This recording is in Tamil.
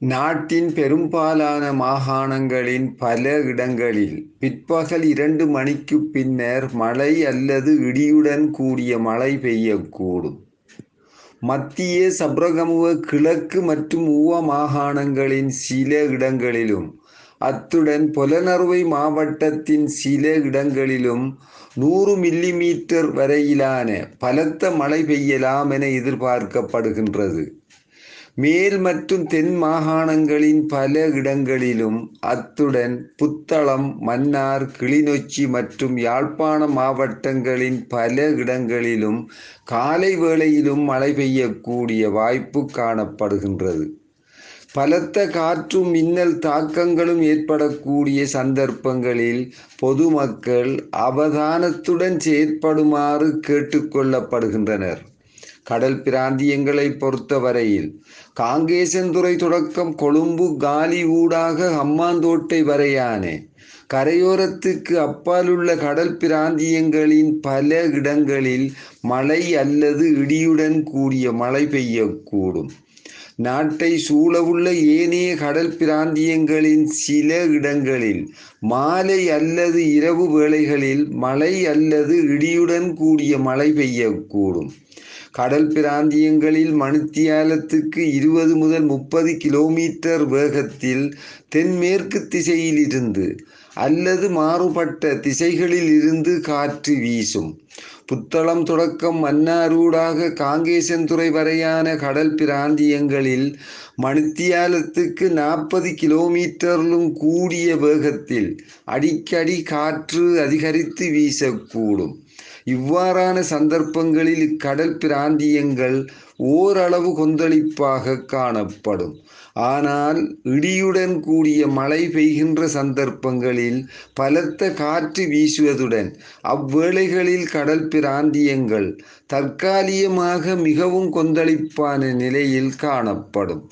நாட்டின் பெரும்பாலான மாகாணங்களின் பல இடங்களில் பிற்பகல் இரண்டு மணிக்கு பின்னர் மழை அல்லது இடியுடன் கூடிய மழை பெய்யக்கூடும். மத்திய சப்ரகமுக கிழக்கு மற்றும் ஊவ மாகாணங்களின் சில இடங்களிலும் அத்துடன் பொலனறுவை மாவட்டத்தின் சில இடங்களிலும் நூறு மில்லி மீட்டர் வரையிலான பலத்த மழை பெய்யலாம் என எதிர்பார்க்கப்படுகின்றது. மேல் மற்றும் தென் மாகாணங்களின் பல இடங்களிலும் அத்துடன் புத்தளம் மன்னார் கிளிநொச்சி மற்றும் யாழ்ப்பாண மாவட்டங்களின் பல இடங்களிலும் காலை வேளையிலும் மழை பெய்யக்கூடிய வாய்ப்பு காணப்படுகின்றது. பலத்த காற்றும் மின்னல் தாக்கங்களும் ஏற்படக்கூடிய சந்தர்ப்பங்களில் பொதுமக்கள் அவதானத்துடன் செயற்படுமாறு கேட்டுக்கொள்ளப்படுகின்றனர் கடல் பிராந்தியங்களை பொறுத்தவரையில் காங்கேசன்துறை தொடக்கம் கொழும்பு காலி ஊடாக அம்மாந்தோட்டை வரையான கரையோரத்துக்கு அப்பாலுள்ள கடல் பிராந்தியங்களின் பல இடங்களில் மழை அல்லது இடியுடன் கூடிய மழை பெய்யக்கூடும். நாட்டை சூழவுள்ள ஏனைய கடல் பிராந்தியங்களின் சில இடங்களில் மாலை அல்லது இரவு வேளைகளில் மழை அல்லது இடியுடன் கூடிய மழை பெய்யக்கூடும். கடல் பிராந்தியங்களில் மணித்தியாலத்துக்கு இருபது முதல் முப்பது கிலோமீட்டர் வேகத்தில் தென்மேற்கு திசையிலிருந்து அல்லது மாறுபட்ட திசைகளில் இருந்து காற்று வீசும். புத்தளம் தொடக்கம் மன்னாரூடாக காங்கேசன்துறை வரையான கடல் பிராந்தியங்களில் மணித்தியாலத்துக்கு நாற்பது கிலோமீட்டரிலும் கூடிய வேகத்தில் அடிக்கடி காற்று அதிகரித்து வீசக்கூடும். இவ்வாறான சந்தர்ப்பங்களில் இக்கடல் பிராந்தியங்கள் ஓரளவு கொந்தளிப்பாக காணப்படும். ஆனால் இடியுடன் கூடிய மழை பெய்கின்ற சந்தர்ப்பங்களில் பலத்த காற்று வீசுவதுடன் அவ்வேளைகளில் கடல் பிராந்தியங்கள் தற்காலிகமாக மிகவும் கொந்தளிப்பான நிலையில் காணப்படும்.